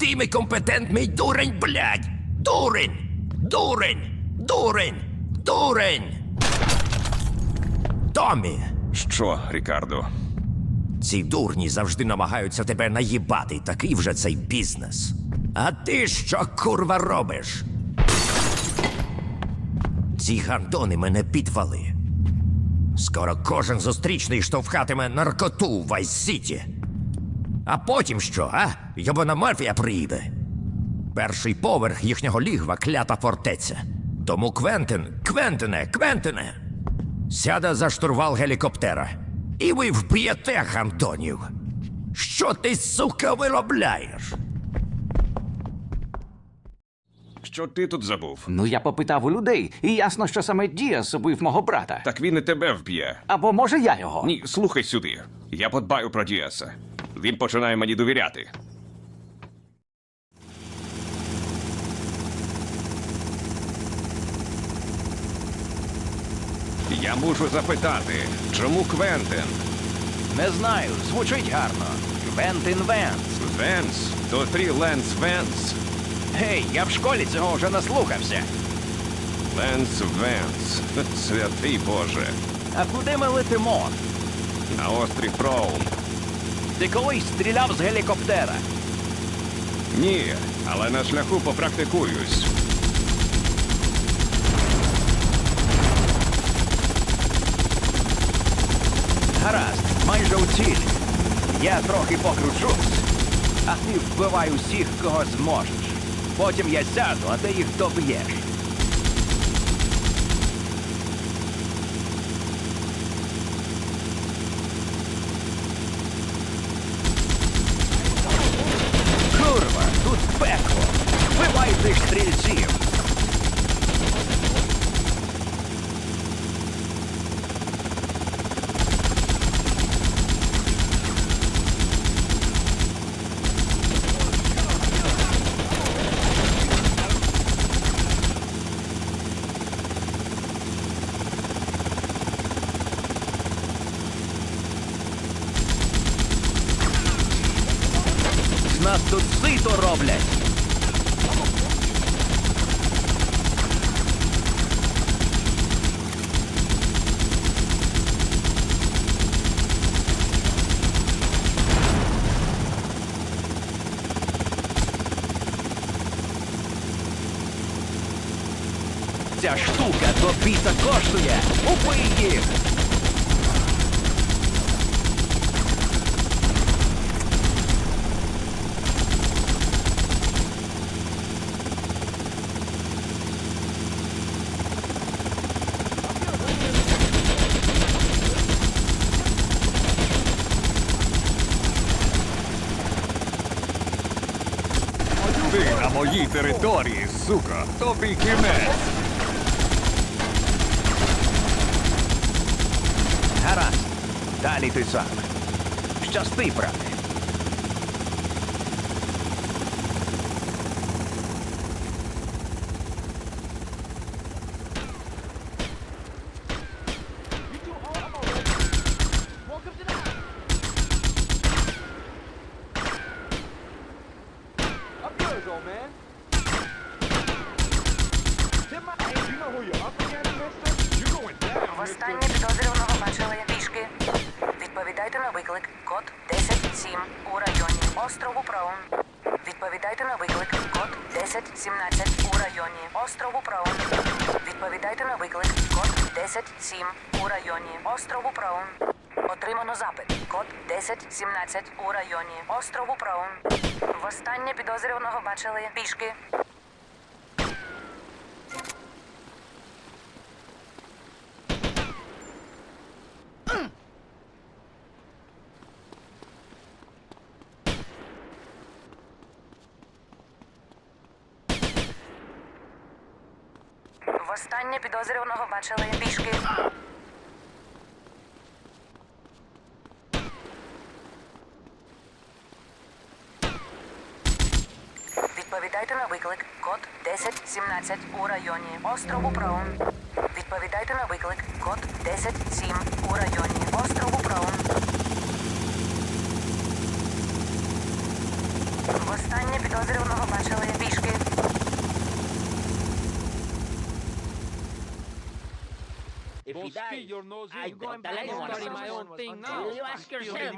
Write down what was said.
Ти ми компетентний дурень, блядь! Дурень! Дурень! Дурень! Дурень! Томі! Що, Рікардо? Ці дурні завжди намагаються тебе наїбати, такий вже цей бізнес. А ти що, курва, робиш? Ці гандони мене підвали. Скоро кожен зустрічний штовхатиме наркоту в Вайс-Сіті. А потім що, а? Йобана мафія приїде. Перший поверх їхнього лігва клята фортеця. Тому Квентин, Квентине, Квентине, сяде за штурвал гелікоптера. І ви вб'єте гандонів. Що ти, сука, виробляєш? Що ти тут забув? Ну, я попитав у людей, і ясно, що саме Діас убив мого брата. Так він і тебе вб'є. Або може я його? Ні, слухай сюди. Я подбаю про Діаса. Він починає мені довіряти. Я мушу запитати, чому Квентин? Не знаю, звучить гарно. Квентин Венс. Венс? То ти Ленс Венс? Гей, я в школі цього вже наслухався. Ленс Венс. Святий Боже. А куди ми летимо? На острів Проун. Ти колись стріляв з гелікоптера. Ні, але на шляху попрактикуюсь. Гаразд, майже у цілі. Я трохи покручусь, а ти вбивай усіх, кого зможеш. Потім я сяду, а ти їх доб'єш. Курва, тут пекло. Вбивай тих стрільців. З нас сито роблять. Ця штука до біса коштує. Убий їх! Ти на моїй території, сука, тобі кінець. Гаразд. Далі ти сам. Щасти, брате. Востаннє підозрюваного бачили пішки. Відповідайте на виклик. Код 107 у районі острову Праун. Відповідайте на виклик. Код 1017 у районі острову Праун. Відповідайте на виклик. Код 107 у районі острову Праун. Отримано запит. Код 1017 у районі острову Праун. Востаннє підозрюваного бачили пішки. Востаннє підозрюваного бачили пішки. Відповідайте на виклик. Код 1017 у районі острову Праун. Відповідайте на виклик. Код 107 у районі острову Праун. Востаннє Підозрюваного бачили пішки. If he dies, I don't tell anyone. Will you ask yourself